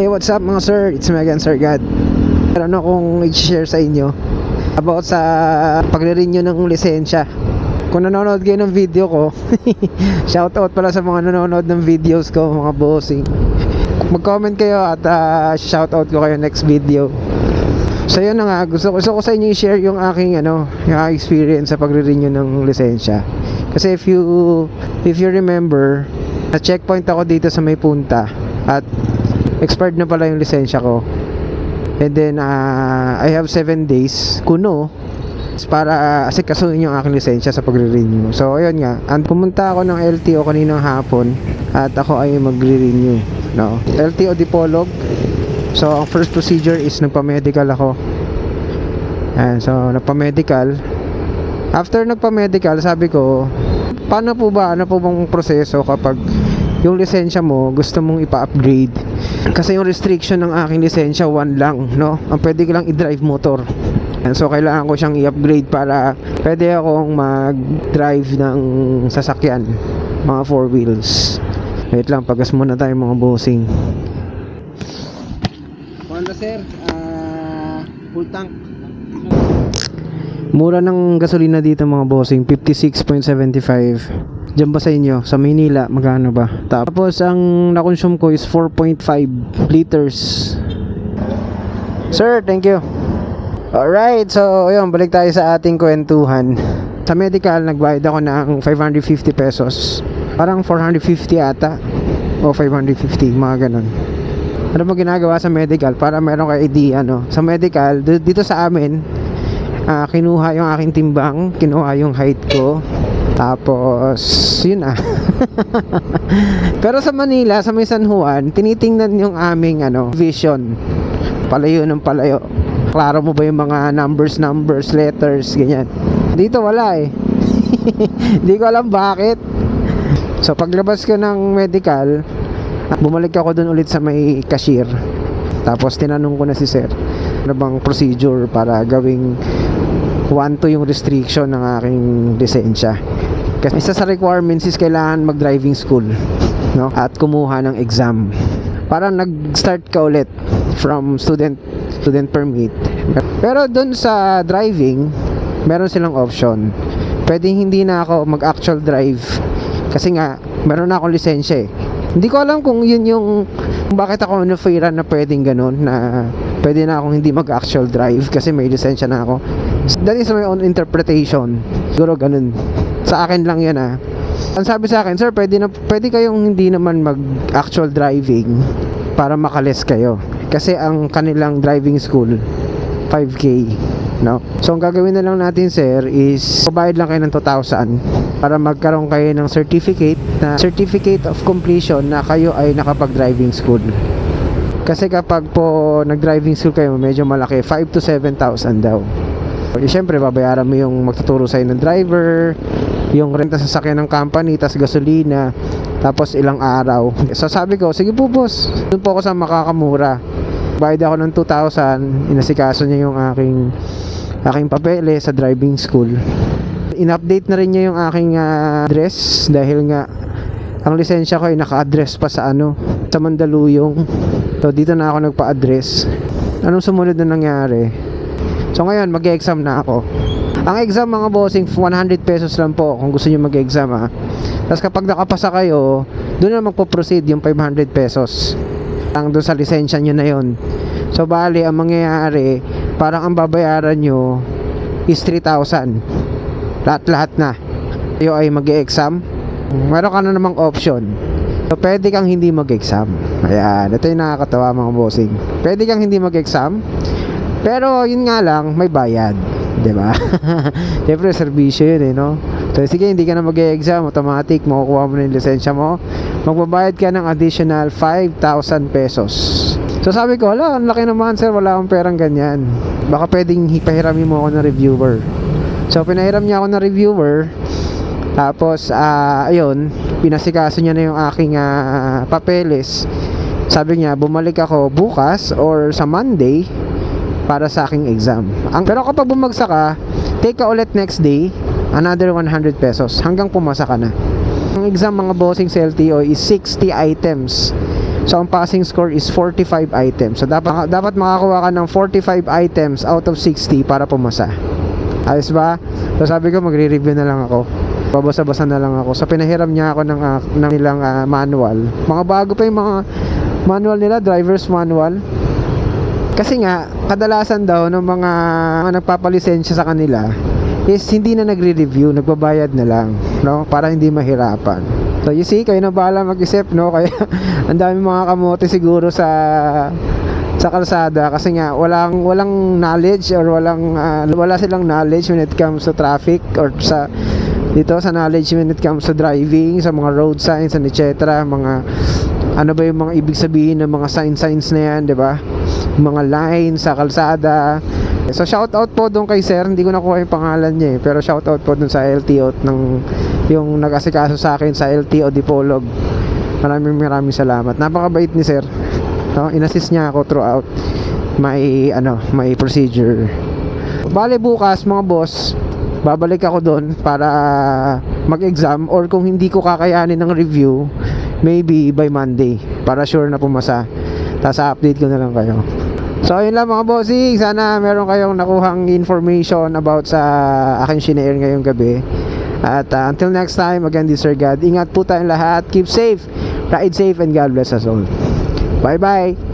Hey, what's up mga sir? It's me again, Sir God. Meron akong i-share sa inyo about sa pagre-renew ng lisensya. Kung nanonood kayo ng video ko, shoutout pala sa mga nanonood ng videos ko, mga bossing. Mag-comment kayo at uh, shoutout ko kayo next video. So yun na nga, gusto, gusto ko sa inyo i-share yung aking ano, yung experience sa pagre-renew ng lisensya. Kasi if you if you remember, na checkpoint ako dito sa may punta at expired na pala yung lisensya ko. And then uh, I have 7 days kuno para asikasuhin yung aking lisensya sa pagre-renew. So ayun nga, ang pumunta ako ng LTO kaninang hapon at ako ay magre-renew, no. LTO Dipolog. So ang first procedure is nagpa-medical ako. Ayan, so nagpa-medical. After nagpa-medical, sabi ko, paano po ba, ano po bang proseso kapag yung lisensya mo gusto mong ipa-upgrade kasi yung restriction ng aking lisensya one lang no? Ang pwede ko lang i-drive motor. So kailangan ko siyang i-upgrade para pwede akong mag-drive ng sasakyan mga four wheels. Wait lang pagas muna tayo mga bossing. Honda sir. Ah, full tank. Mura ng gasolina dito mga bossing. 56.75 Diyan ba sa inyo? Sa Maynila, magkano ba? Tapos ang na-consume ko is 4.5 liters. Sir, thank you. Alright, so ayun, balik tayo sa ating kwentuhan. Sa medical, nagbayad ako ng 550 pesos. Parang 450 ata. O 550, mga ganun. Ano mo ginagawa sa medical para meron kayo idea, no? Sa medical, dito sa amin, ah, kinuha yung aking timbang, kinuha yung height ko, tapos, yun ah. Pero sa Manila, sa may San Juan, tinitingnan yung aming ano, vision. Palayo ng palayo. Klaro mo ba yung mga numbers, numbers, letters, ganyan. Dito wala eh. Hindi ko alam bakit. So paglabas ko ng medical, bumalik ako dun ulit sa may cashier. Tapos tinanong ko na si sir, ano bang procedure para gawing 1 to yung restriction ng aking lisensya. Kasi isa sa requirements is kailangan mag-driving school, no? At kumuha ng exam. Para nag-start ka ulit from student student permit. Pero doon sa driving, meron silang option. Pwedeng hindi na ako mag-actual drive kasi nga meron na akong lisensya eh. Hindi ko alam kung yun yung kung bakit ako nafiran na pwedeng ganun na pwede na akong hindi mag-actual drive kasi may lisensya na ako. That is my own interpretation. Siguro ganun. Sa akin lang yan ah. Ang sabi sa akin, sir, pwede, na, pwede kayong hindi naman mag-actual driving para makalis kayo. Kasi ang kanilang driving school, 5K. No? So, ang gagawin na lang natin, sir, is provide lang kayo ng 2,000 para magkaroon kayo ng certificate na certificate of completion na kayo ay nakapag-driving school. Kasi kapag po nag-driving school kayo, medyo malaki, 5 to 7,000 daw. Eh, Siyempre, babayaran mo yung magtuturo sa'yo ng driver, yung renta sa sasakyan ng company, tas gasolina, tapos ilang araw. So sabi ko, sige po boss, doon po ako sa makakamura. Bayad ako ng 2,000, inasikaso niya yung aking aking papeles sa driving school. In-update na rin niya yung aking ah, address dahil nga ang lisensya ko ay naka-address pa sa ano, sa Mandaluyong. So dito na ako nagpa-address. Anong sumunod na nangyari? So ngayon, mag-exam na ako. Ang exam mga bossing, 100 pesos lang po kung gusto niyo mag-exam ha. Tapos kapag nakapasa kayo, doon na magpo-proceed yung 500 pesos. Ang doon sa lisensya nyo na yon. So bali, ang mangyayari, parang ang babayaran nyo is 3,000. Lahat-lahat na. Kayo ay mag-exam. Meron ka na namang option. So, pwede kang hindi mag-exam. Ayan, ito yung nakakatawa mga bossing. Pwede kang hindi mag-exam, pero yun nga lang, may bayad. 'di ba? Siyempre, serbisyo yun eh, no? So, sige, hindi ka na mag-exam, automatic, makukuha mo na yung lisensya mo. Magbabayad ka ng additional 5,000 pesos. So, sabi ko, hala, ang laki naman, sir, wala akong perang ganyan. Baka pwedeng hipahiramin mo ako ng reviewer. So, pinahiram niya ako ng reviewer. Tapos, ah, ayun, pinasikaso niya na yung aking ah, papeles. Sabi niya, bumalik ako bukas or sa Monday para sa aking exam. Ang pero kapag bumagsak ka, take ka ulit next day, another 100 pesos hanggang pumasa ka na. Ang exam mga bossing sa LTO is 60 items. So ang passing score is 45 items. So dapat dapat makakuha ka ng 45 items out of 60 para pumasa. Ayos ba? So sabi ko magre-review na lang ako. Babasa-basa na lang ako. So pinahiram niya ako ng, ah, ng nilang ah, manual. Mga bago pa yung mga manual nila, driver's manual. Kasi nga, kadalasan daw ng mga, mga nagpapalisensya sa kanila is hindi na nagre-review, nagbabayad na lang, no? Para hindi mahirapan. So you see, kayo na bahala mag-isip, no? Kaya ang dami mga kamote siguro sa sa kalsada kasi nga walang walang knowledge or walang ah, wala silang knowledge when it comes to traffic or sa dito sa knowledge when it comes to driving sa mga road signs and etc mga ano ba yung mga ibig sabihin ng mga sign signs na yan di ba mga lines sa kalsada. So shout out po doon kay sir. Hindi ko nakuha yung pangalan niya eh. Pero shout out po doon sa LTO ng yung nag-asikaso sa akin sa LTO Dipolog. Maraming maraming salamat. Napakabait ni sir. No? inassist niya ako throughout may ano may procedure. Bale bukas mga boss babalik ako doon para mag-exam or kung hindi ko kakayanin ng review maybe by Monday para sure na pumasa tapos update ko na lang kayo. So yun lang mga bossing sana meron kayong nakuhang information about sa aking shinare ngayong gabi. At uh, until next time again this Sir God. Ingat po tayong lahat. Keep safe. Ride safe and God bless us all. Bye bye